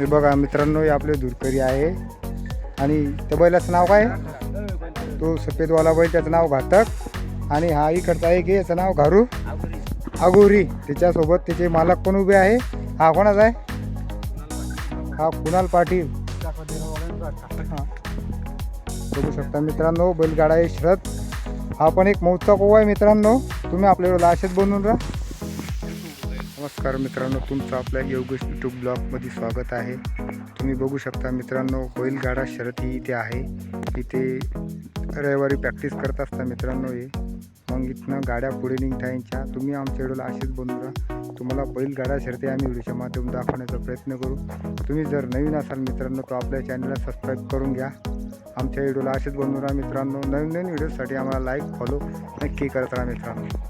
हे बघा मित्रांनो हे आपले दुरकरी आहे. आणि त्या बैलाचं नाव काय? तो सफेदवाला बैल त्याचं नाव घातक. आणि हा इकडचा आहे की याचं नाव घारू. आगोरी. त्याच्यासोबत त्याचे मालक पण उभे आहे. हा कोणाचा आहे? हा कुणाल पाटील. हा. बघू शकता मित्रांनो बैलगाडा आहे शरद. हा पण एक महोत्सव कोवा आहे मित्रांनो. तुम्ही आपल्याला असेच बनवून राहा. नमस्कार मित्रांनो तुमचं आपल्या योगेश यूट्यूब ब्लॉगमध्ये स्वागत आहे. तुम्ही बघू शकता मित्रांनो बैलगाडा शर्यती इथे आहे. इथे रविवारी प्रॅक्टिस करत असता मित्रांनो हे. मग इथनं गाड्या पुढे निघतायच्या तुम्ही आमच्या व्हिडिओला असेच बनवू. राहा तुम्हाला बैलगाडा शर्यती आम्ही व्हिडिओच्या माध्यमातून दाखवण्याचा प्रयत्न करू. तुम्ही जर नवीन असाल मित्रांनो तर आपल्या चॅनलला सबस्क्राईब करून घ्या. आमच्या व्हिडिओला असेच बनवून राहा मित्रांनो. नवीन नवीन व्हिडिओसाठी आम्हाला लाईक फॉलो नक्की करत राहा मित्रांनो.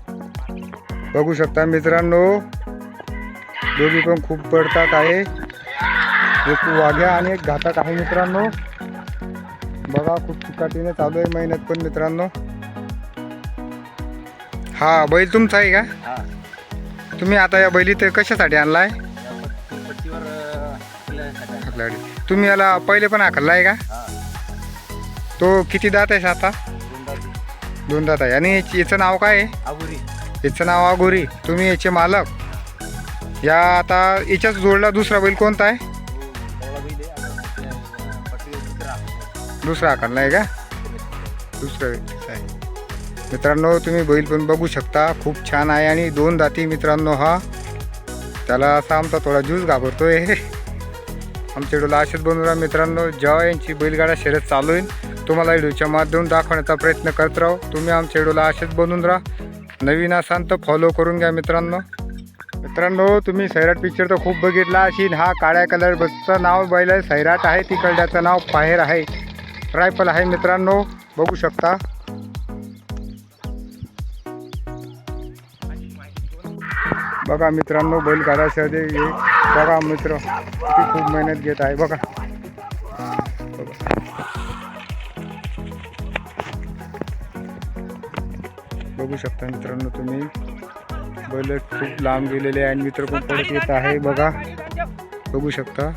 बघू शकता मित्रांनो दोघी पण खूप पडतात आहे. एक वाघ्या आणि एक घातक आहे मित्रांनो. बघा खूप चिकाटीने चालू आहे मेहनत पण मित्रांनो. हा बैल तुमचा आहे का? हा. तुम्ही आता या बैली ते कशासाठी आपल्यासाठी आहे. तुम्ही याला पहिले पण हाकलला आहे का तो किती दात आहे आता. दोन दात आहे. आणि याची- नाव काय आहे? याचं नाव आगोरी. तुम्ही याचे मालक? या आता याच्याच जोडला दुसरा बैल कोणता आहे? दुसरा आहे. आहे का? दुसरं आहे. मित्रांनो तुम्ही बैल पण बघू शकता. खूप छान आहे आणि दोन दाती मित्रांनो हा. त्याला असा आमचा थोडा ज्यूस घाबरतोय. आमच्या डोला असेच बनवून मित्रांनो जेव्हा यांची बैलगाडा शर्यत चालू होईल तुम्हाला व्हिडिओच्या माध्यमातून दाखवण्याचा प्रयत्न करत राहू. तुम्ही आमच्या डोला असेच बनवून राहा. नवीन असाल तर फॉलो करून घ्या मित्रांनो. मित्रांनो तुम्ही सैराट पिक्चर तर खूप बघितला असेल. हा काळ्या कलर बसचं नाव बैल आहे सैराट आहे. तिकडल्याचं नाव पाहेर आहे. रायफल आहे मित्रांनो. बघू शकता. बघा मित्रांनो बैलगाडा काढायसाठी हे. बघा मित्र किती खूप मेहनत घेत आहे. बघा. बघू शकता मित्रांनो तुम्ही. बैल खूप लांब गेलेले आहे आणि मित्र पण पडत येत आहे. बघा. बघू शकता.